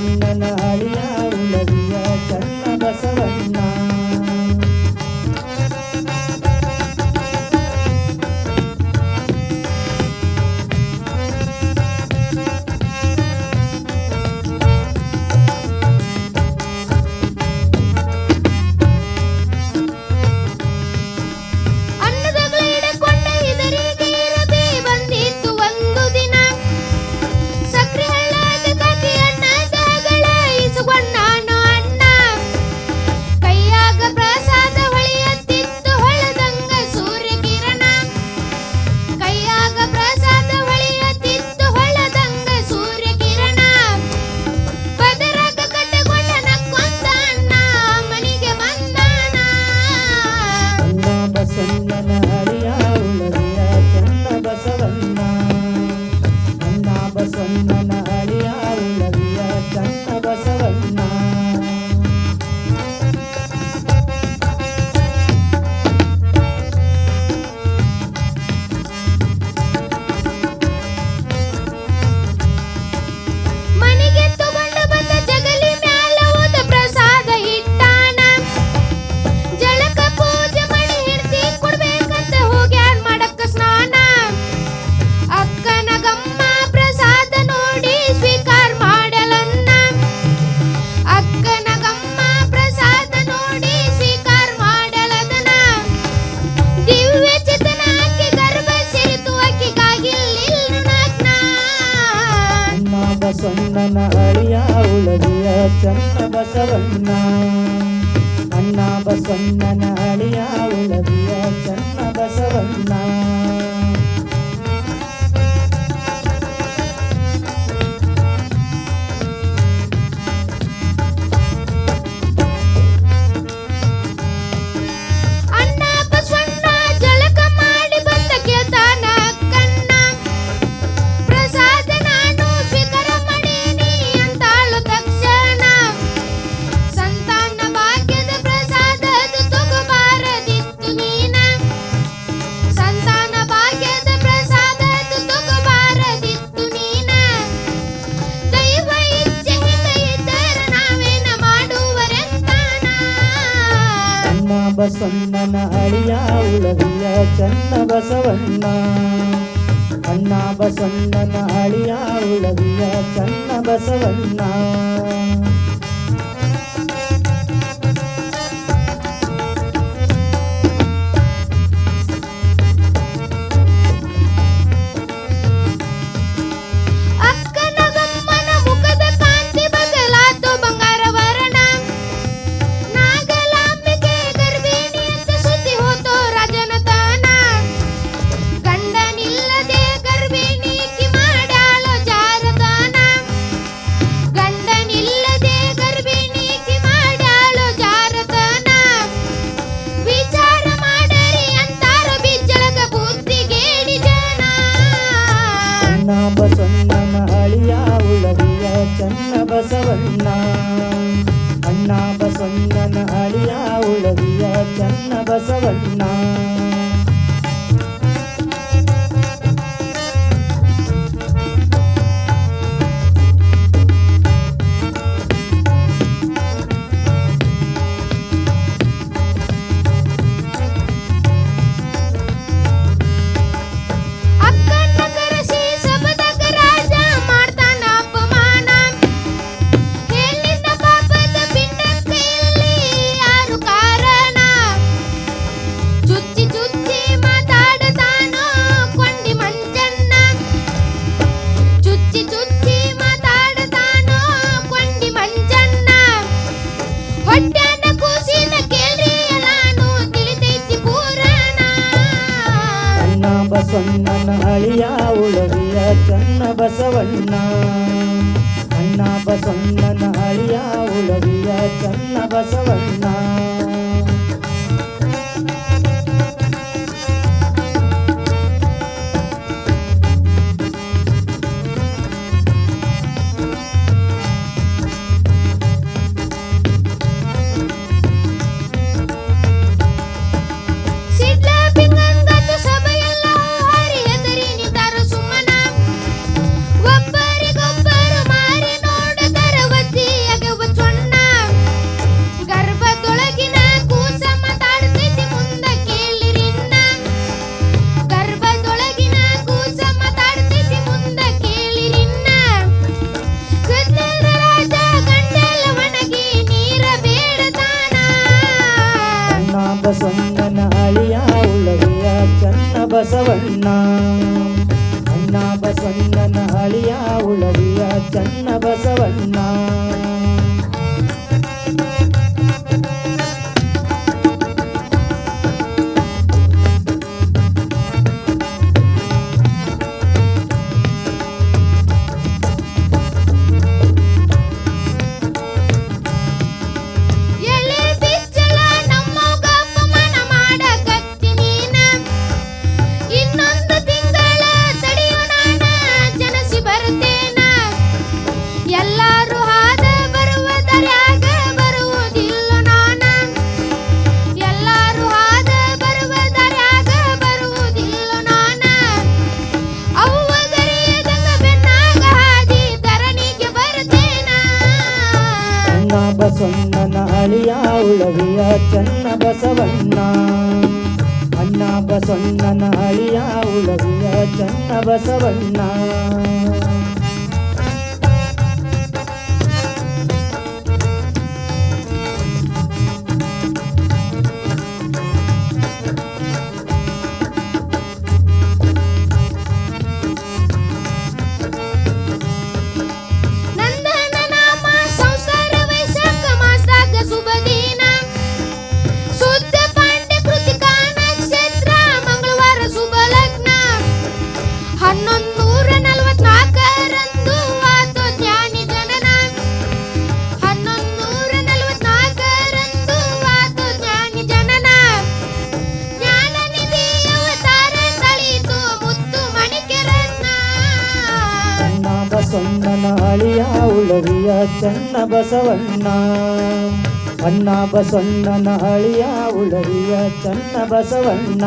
ಮಂಗನ ಹರಿಯ ಬಸವಣ್ಣ ಅಣ್ಣ ಬಸವಣ್ಣನ ನಮ ಅಳಿಯ ಉಳವಿಯ ಚನ್ನ ಬಸವಣ್ಣ ಅಣ್ಣ ಬಸಣ್ಣನ ಅಳಿಯ ಉಳವಿಯ ಚನ್ನ ಬಸವಣ್ಣ ಬಸವಣ್ಣನ ಹಳಿಯ ಉಳವಿಯ ಚನ್ನ ಬಸವಣ್ಣ ಅಣ್ಣ ಬಸವಣ್ಣನ ಹಳಿಯ ಉಳವಿಯ ಚನ್ನ ಬಸವಣ್ಣ ಬಸವಣ್ಣನ ಅಳಿಯ ಉಳವಿಯ ಚನ್ನ ಬಸವಣ್ಣ. ಅಣ್ಣ ಬಸವಣ್ಣನ ಅಳಿಯ ಉಳವಿಯ ಚನ್ನ ಬಸವಣ್ಣ. ಗಾಳಿಯ ಉಳವಿಯ ಚನ್ನ ಬಸವಣ್ಣ ಅಣ್ಣ ಬಸವಣ್ಣನ ಹಳಿಯ ಉಳವಿಯ ಚನ್ನ ಬಸವಣ್ಣ ಬಸವಣ್ಣ. ಅಣ್ಣ ಬಸವಣ್ಣನ ಹಳಿಯ ಉಳರಿಯ ಚನ್ನ ಬಸವಣ್ಣ.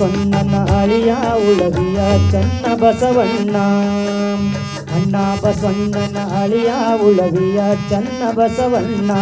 சொன்ன அழியா உலகியா சன்ன பசவண்ணா அண்ணா பசவண்ணன அழியா உலகியா சன்ன பசவண்ணா